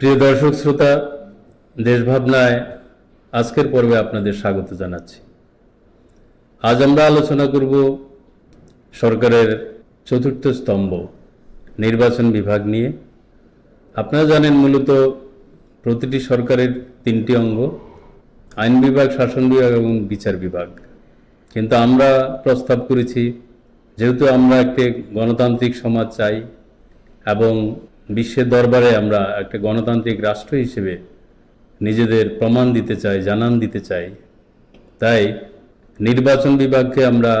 প্রিয় দর্শক শ্রোতা, দেশভাবনায় আজকের পর্বে আপনাদের স্বাগত জানাচ্ছি। আজ আমরা আলোচনা করব সরকারের চতুর্থ স্তম্ভ, নির্বাচন বিভাগ নিয়ে। আপনারা জানেন মূলত প্রতিটি সরকারের তিনটি অঙ্গ, আইন বিভাগ, শাসন বিভাগ এবং বিচার বিভাগ। কিন্তু আমরা প্রস্তাব করেছি, যেহেতু আমরা একটি গণতান্ত্রিক সমাজ চাই এবং বিশ্বের দরবারে আমরা একটা গণতান্ত্রিক রাষ্ট্র হিসেবে নিজেদের প্রমাণ দিতে চাই, জানান দিতে চাই। তাই নির্বাচন বিভাগকে আমরা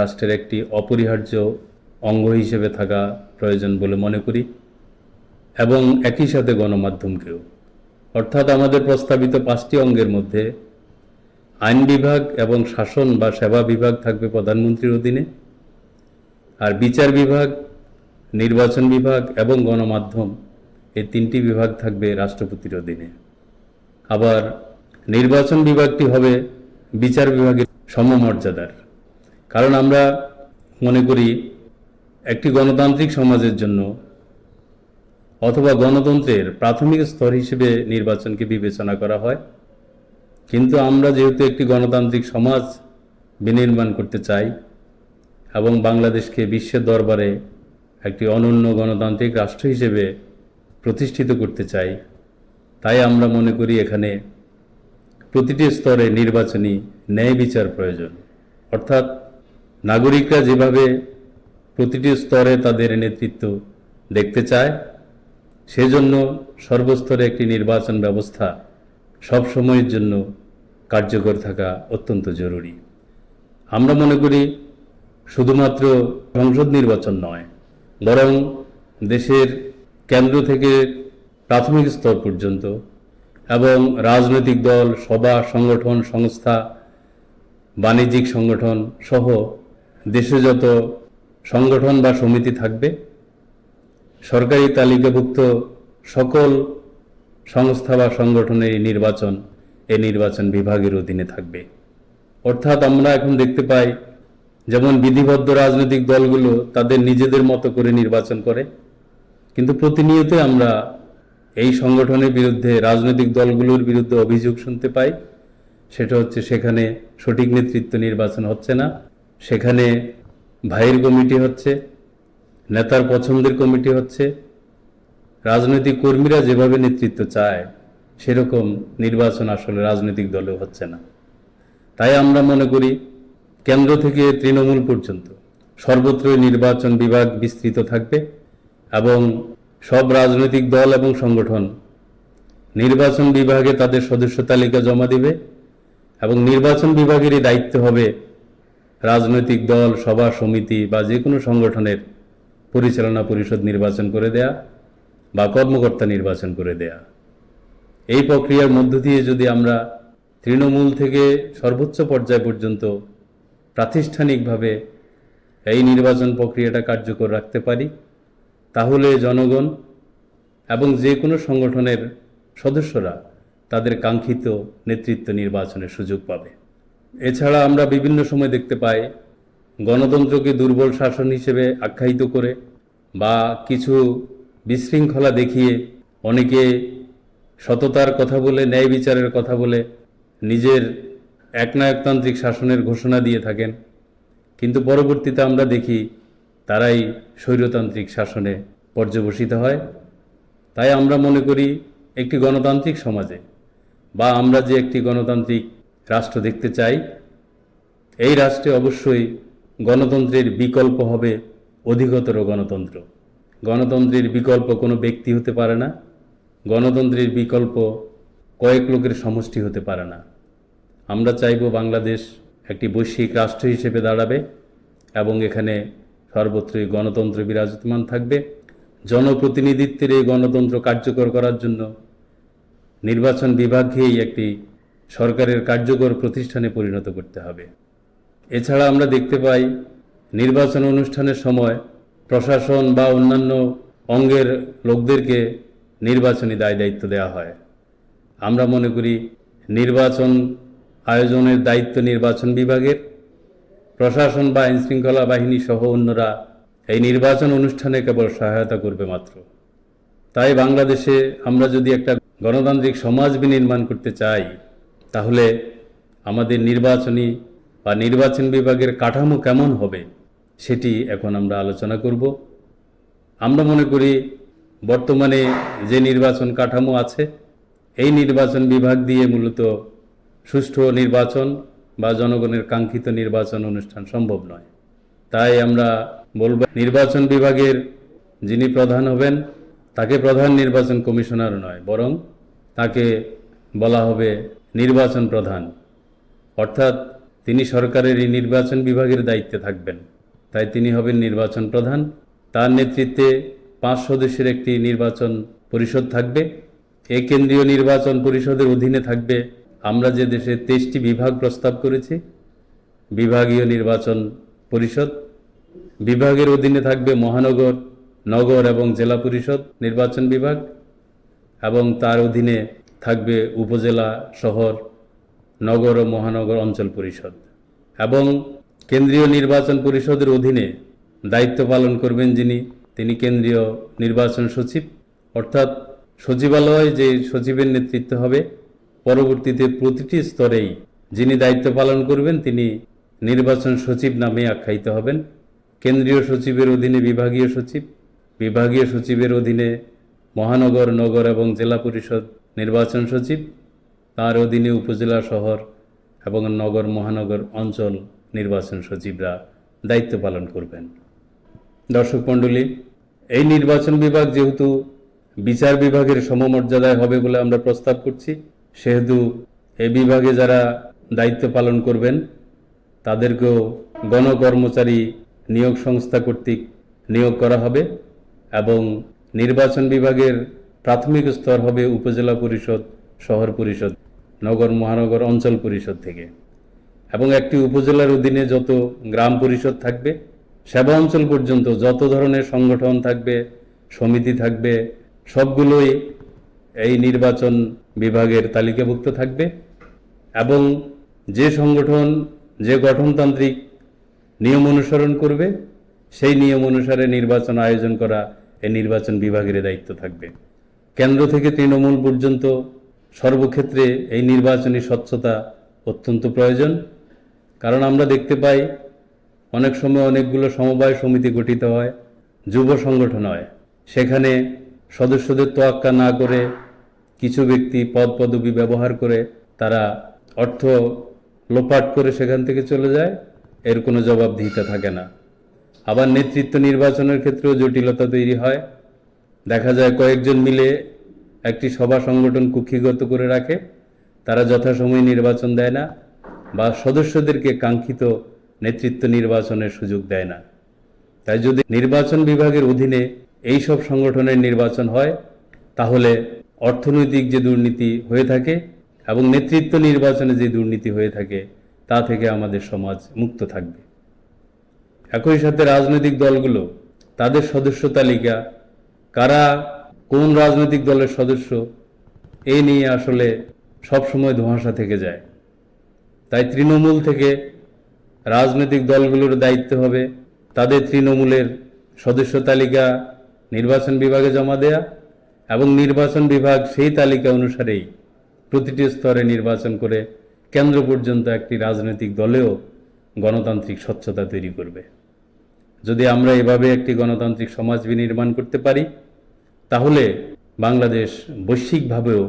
রাষ্ট্রের একটি অপরিহার্য অঙ্গ হিসেবে থাকা প্রয়োজন বলে মনে করি এবং একই সাথে গণমাধ্যমকেও। অর্থাৎ আমাদের প্রস্তাবিত পাঁচটি অঙ্গের মধ্যে আইন বিভাগ এবং শাসন বা সেবা বিভাগ থাকবে প্রধানমন্ত্রীর অধীনে, আর বিচার বিভাগ নির্বাচন বিভাগ এবং গণমাধ্যম, এই তিনটি বিভাগ থাকবে রাষ্ট্রপতির অধীনে। আবার নির্বাচন বিভাগটি হবে বিচার বিভাগের সমমর্যাদার। কারণ আমরা মনে করি একটি গণতান্ত্রিক সমাজের জন্য অথবা গণতন্ত্রের প্রাথমিক স্তর হিসেবে নির্বাচনকে বিবেচনা করা হয়। কিন্তু আমরা যেহেতু একটি গণতান্ত্রিক সমাজ বিনির্মাণ করতে চাই এবং বাংলাদেশকে বিশ্বের দরবারে একটি অনন্য গণতান্ত্রিক রাষ্ট্র হিসেবে প্রতিষ্ঠিত করতে চাই। তাই আমরা মনে করি এখানে প্রতিটি স্তরে নির্বাচনী ন্যায় বিচার প্রয়োজন। অর্থাৎ নাগরিকরা যেভাবে প্রতিটি স্তরে তাদের নেতৃত্ব দেখতে চায়, সেজন্য সর্বস্তরে একটি নির্বাচন ব্যবস্থা সব সময়ের জন্য কার্যকর থাকা অত্যন্ত জরুরি। আমরা মনে করি শুধুমাত্র সংসদ নির্বাচন নয় বরং দেশের কেন্দ্র থেকে প্রাথমিক স্তর পর্যন্ত এবং রাজনৈতিক দল, সভা, সংগঠন, সংস্থা, বাণিজ্যিক সংগঠন সহ দেশে যত সংগঠন বা সমিতি থাকবে, সরকারি তালিকাভুক্ত সকল সংস্থা বা সংগঠনের এই নির্বাচন এই নির্বাচন বিভাগের অধীনে থাকবে। অর্থাৎ আমরা এখন দেখতে পাই যেমন বিধিবদ্ধ রাজনৈতিক দলগুলো তাদের নিজেদের মতো করে নির্বাচন করে, কিন্তু প্রতিনিয়ত আমরা এই সংগঠনের বিরুদ্ধে, রাজনৈতিক দলগুলোর বিরুদ্ধে অভিযোগ শুনতে পাই। সেটা হচ্ছে সেখানে সঠিক নেতৃত্ব নির্বাচন হচ্ছে না, সেখানে ভাইয়ের কমিটি হচ্ছে, নেতার পছন্দের কমিটি হচ্ছে, রাজনৈতিক কর্মীরা যেভাবে নেতৃত্ব চায়, সেরকম নির্বাচন আসলে রাজনৈতিক দলে হচ্ছে না। তাই আমরা মনে করি কেন্দ্র থেকে তৃণমূল পর্যন্ত সর্বত্রই নির্বাচন বিভাগ বিস্তৃত থাকবে এবং সব রাজনৈতিক দল এবং সংগঠন নির্বাচন বিভাগে তাদের সদস্য তালিকা জমা দিবে এবং নির্বাচন বিভাগেরই দায়িত্ব হবে রাজনৈতিক দল, সভা, সমিতি বা যে কোনো সংগঠনের পরিচালনা পরিষদ নির্বাচন করে দেয়া বা কর্মকর্তা নির্বাচন করে দেয়া। এই প্রক্রিয়ার মধ্য দিয়ে যদি আমরা তৃণমূল থেকে সর্বোচ্চ পর্যায় পর্যন্ত প্রাতিষ্ঠানিকভাবে এই নির্বাচন প্রক্রিয়াটা কার্যকর রাখতে পারি, তাহলে জনগণ এবং যে কোনো সংগঠনের সদস্যরা তাদের কাঙ্ক্ষিত নেতৃত্ব নির্বাচনের সুযোগ পাবে। এছাড়া আমরা বিভিন্ন সময় দেখতে পাই, গণতন্ত্রকে দুর্বল শাসন হিসেবে আখ্যায়িত করে বা কিছু বিশৃঙ্খলা দেখিয়ে অনেকে সততার কথা বলে, ন্যায় বিচারের কথা বলে, নিজের একনায়কতান্ত্রিক শাসনের ঘোষণা দিয়ে থাকেন। কিন্তু পরবর্তীতে আমরা দেখি তারাই স্বৈরতান্ত্রিক শাসনে পর্যবসিত হয়। তাই আমরা মনে করি একটি গণতান্ত্রিক সমাজে বা আমরা যে একটি গণতান্ত্রিক রাষ্ট্র দেখতে চাই, এই রাষ্ট্রে অবশ্যই গণতন্ত্রের বিকল্প হবে অধিকতর গণতন্ত্র। গণতন্ত্রের বিকল্প কোনো ব্যক্তি হতে পারে না। গণতন্ত্রের বিকল্প কয়েক লোকের সমষ্টি হতে পারে না। আমরা চাইব বাংলাদেশ একটি বৈশ্বিক রাষ্ট্র হিসেবে দাঁড়াবে এবং এখানে সর্বত্রই গণতন্ত্র বিরাজমান থাকবে। জনপ্রতিনিধিত্বের এই গণতন্ত্র কার্যকর করার জন্য নির্বাচন বিভাগকেই একটি সরকারের কার্যকর প্রতিষ্ঠানে পরিণত করতে হবে। এছাড়া আমরা দেখতে পাই, নির্বাচন অনুষ্ঠানের সময় প্রশাসন বা অন্যান্য অঙ্গের লোকদেরকে নির্বাচনী দায় দায়িত্ব দেওয়া হয়। আমরা মনে করি, নির্বাচন আয়োজনের দায়িত্ব নির্বাচন বিভাগের, প্রশাসন বা আইনশৃঙ্খলা বাহিনী সহ অন্যরা এই নির্বাচন অনুষ্ঠানে কেবল সহায়তা করবে মাত্র। তাই বাংলাদেশে আমরা যদি একটা গণতান্ত্রিক সমাজ বিনির্মাণ করতে চাই, তাহলে আমাদের নির্বাচনী বা নির্বাচন বিভাগের কাঠামো কেমন হবে সেটি এখন আমরা আলোচনা করব। আমরা মনে করি বর্তমানে যে নির্বাচন কাঠামো আছে, এই নির্বাচন বিভাগ দিয়ে মূলত সুষ্ঠু নির্বাচন বা জনগণের কাঙ্ক্ষিত নির্বাচন অনুষ্ঠান সম্ভব নয়। তাই আমরা বলব, নির্বাচন বিভাগের যিনি প্রধান হবেন, তাকে প্রধান নির্বাচন কমিশনার নয়, বরং তাকে বলা হবে নির্বাচন প্রধান। অর্থাৎ তিনি সরকারের এই নির্বাচন বিভাগের দায়িত্বে থাকবেন। তাই তিনি হবেন নির্বাচন প্রধান। তার নেতৃত্বে পাঁচ সদস্যের একটি নির্বাচন পরিষদ থাকবে। এই কেন্দ্রীয় নির্বাচন পরিষদের অধীনে থাকবে আমরা যে দেশে তেইশটি বিভাগ প্রস্তাব করেছি, বিভাগীয় নির্বাচন পরিষদ, বিভাগের অধীনে থাকবে মহানগর, নগর এবং জেলা পরিষদ নির্বাচন বিভাগ, এবং তার অধীনে থাকবে উপজেলা, শহর, নগর ও মহানগর অঞ্চল পরিষদ। এবং কেন্দ্রীয় নির্বাচন পরিষদের অধীনে দায়িত্ব পালন করবেন যিনি, তিনি কেন্দ্রীয় নির্বাচন সচিব। অর্থাৎ সচিবালয় যে সচিবের নেতৃত্ব হবে পরবর্তীতে প্রতিটি স্তরেই যিনি দায়িত্ব পালন করবেন, তিনি নির্বাচন সচিব নামে আখ্যায়িত হবেন। কেন্দ্রীয় সচিবের অধীনে বিভাগীয় সচিব, বিভাগীয় সচিবের অধীনে মহানগর, নগর এবং জেলা পরিষদ নির্বাচন সচিব, তার অধীনে উপজেলা শহর এবং নগর, মহানগর অঞ্চল নির্বাচন সচিবরা দায়িত্ব পালন করবেন। দর্শক মণ্ডলী, এই নির্বাচন বিভাগ যেহেতু বিচার বিভাগের সমমর্যাদায় হবে বলে আমরা প্রস্তাব করছি সেহেতু এ বিভাগে যারা দায়িত্ব পালন করবেন, তাদেরকেও গণকর্মচারী নিয়োগ সংস্থা কর্তৃক নিয়োগ করা হবে এবং নির্বাচন বিভাগের প্রাথমিক স্তর হবে উপজেলা পরিষদ, শহর পরিষদ, নগর, মহানগর, অঞ্চল পরিষদ থেকে। এবং একটি উপজেলার অধীনে যত গ্রাম পরিষদ থাকবে, সেবা অঞ্চল পর্যন্ত যত ধরনের সংগঠন থাকবে, সমিতি থাকবে, সবগুলোই এই নির্বাচন বিভাগের তালিকাভুক্ত থাকবে এবং যে সংগঠন, যে গঠনতান্ত্রিক নিয়ম অনুসরণ করবে, সেই নিয়ম অনুসারে নির্বাচন আয়োজন করা এই নির্বাচন বিভাগের দায়িত্ব থাকবে। কেন্দ্র থেকে তৃণমূল পর্যন্ত সর্বক্ষেত্রে এই নির্বাচনী স্বচ্ছতা অত্যন্ত প্রয়োজন। কারণ আমরা দেখতে পাই, অনেক সময় অনেকগুলো সমবায় সমিতি গঠিত হয়, যুব সংগঠন হয়। সেখানে সদস্যদের তোয়াক্কা না করে কিছু ব্যক্তি পদ পদবি ব্যবহার করে তারা অর্থ লোপাট করে সেখান থেকে চলে যায়, এর কোনো জবাবদিহিতা থাকে না। আবার নেতৃত্ব নির্বাচনের ক্ষেত্রেও জটিলতা তৈরি হয়। দেখা যায় কয়েকজন মিলে একটি সভা সংগঠন কুক্ষিগত করে রাখে। তারা যথাসময়ে নির্বাচন দেয় না বা সদস্যদেরকে কাঙ্ক্ষিত নেতৃত্ব নির্বাচনের সুযোগ দেয় না। তাই যদি নির্বাচন বিভাগের অধীনে এই সব সংগঠনের নির্বাচন হয়, তাহলে অর্থনৈতিক যে দুর্নীতি হয়ে থাকে এবং নেতৃত্ব নির্বাচনে যে দুর্নীতি হয়ে থাকে, তা থেকে আমাদের সমাজ মুক্ত থাকবে। একই সাথে রাজনৈতিক দলগুলো, তাদের সদস্য তালিকা, কারা কোন রাজনৈতিক দলের সদস্য, এ নিয়ে আসলে সবসময় ধোঁয়াশা থেকে যায়। তাই তৃণমূল থেকে রাজনৈতিক দলগুলোর দায়িত্ব হবে তাদের তৃণমূলের সদস্য তালিকা নির্বাচন বিভাগে জমা দেয়া এবং নির্বাচন বিভাগ সেই তালিকা অনুসারেই প্রতিটি স্তরে নির্বাচন করে কেন্দ্র পর্যন্ত একটি রাজনৈতিক দলেও গণতান্ত্রিক স্বচ্ছতা তৈরি করবে। যদি আমরা এভাবে একটি গণতান্ত্রিক সমাজ বিনির্মাণ করতে পারি, তাহলে বাংলাদেশ বৈশ্বিকভাবেও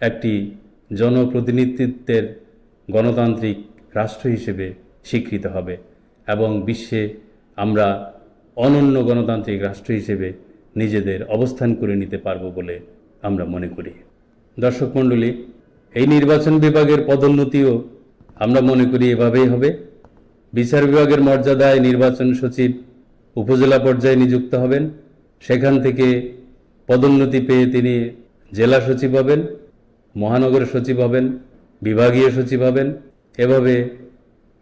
একটি জনপ্রতিনিধিত্বের গণতান্ত্রিক রাষ্ট্র হিসেবে স্বীকৃত হবে এবং বিশ্বে আমরা অনন্য গণতান্ত্রিক রাষ্ট্র হিসেবে নিজেদের অবস্থান করে নিতে পারব বলে আমরা মনে করি। দর্শক মণ্ডলী, এই নির্বাচন বিভাগের পদোন্নতিও আমরা মনে করি এভাবেই হবে। বিচার বিভাগের মর্যাদায় নির্বাচন সচিব উপজেলা পর্যায়ে নিযুক্ত হবেন। সেখান থেকে পদোন্নতি পেয়ে তিনি জেলা সচিব হবেন, মহানগর সচিব হবেন, বিভাগীয় সচিব হবেন, এভাবে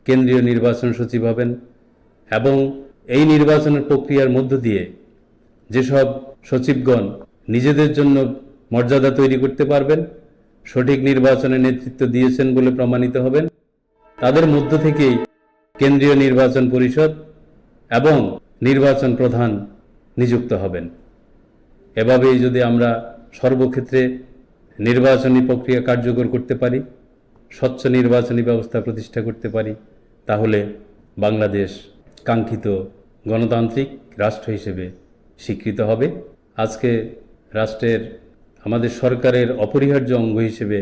কেন্দ্রীয় নির্বাচন সচিব হবেন এবং এই নির্বাচনের প্রক্রিয়ার মধ্য দিয়ে যেসব সচিবগণ নিজেদের জন্য মর্যাদা তৈরি করতে পারবেন, সঠিক নির্বাচনে নেতৃত্ব দিয়েছেন বলে প্রমাণিত হবেন। তাদের মধ্য থেকেই কেন্দ্রীয় নির্বাচন পরিষদ এবং নির্বাচন প্রধান নিযুক্ত হবেন। এভাবেই যদি আমরা সর্বক্ষেত্রে নির্বাচনী প্রক্রিয়া কার্যকর করতে পারি, স্বচ্ছ নির্বাচনী ব্যবস্থা প্রতিষ্ঠা করতে পারি, তাহলে বাংলাদেশ কাঙ্ক্ষিত গণতান্ত্রিক রাষ্ট্র হিসেবে স্বীকৃত হবে। আজকে রাষ্ট্রের, আমাদের সরকারের অপরিহার্য অঙ্গ হিসেবে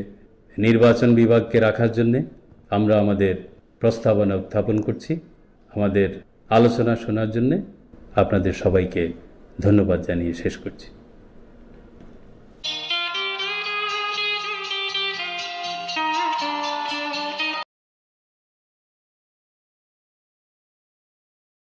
নির্বাচন বিভাগকে রাখার জন্যে আমরা আমাদের প্রস্তাবনা উত্থাপন করছি। আমাদের আলোচনা শোনার জন্যে আপনাদের সবাইকে ধন্যবাদ জানিয়ে শেষ করছি।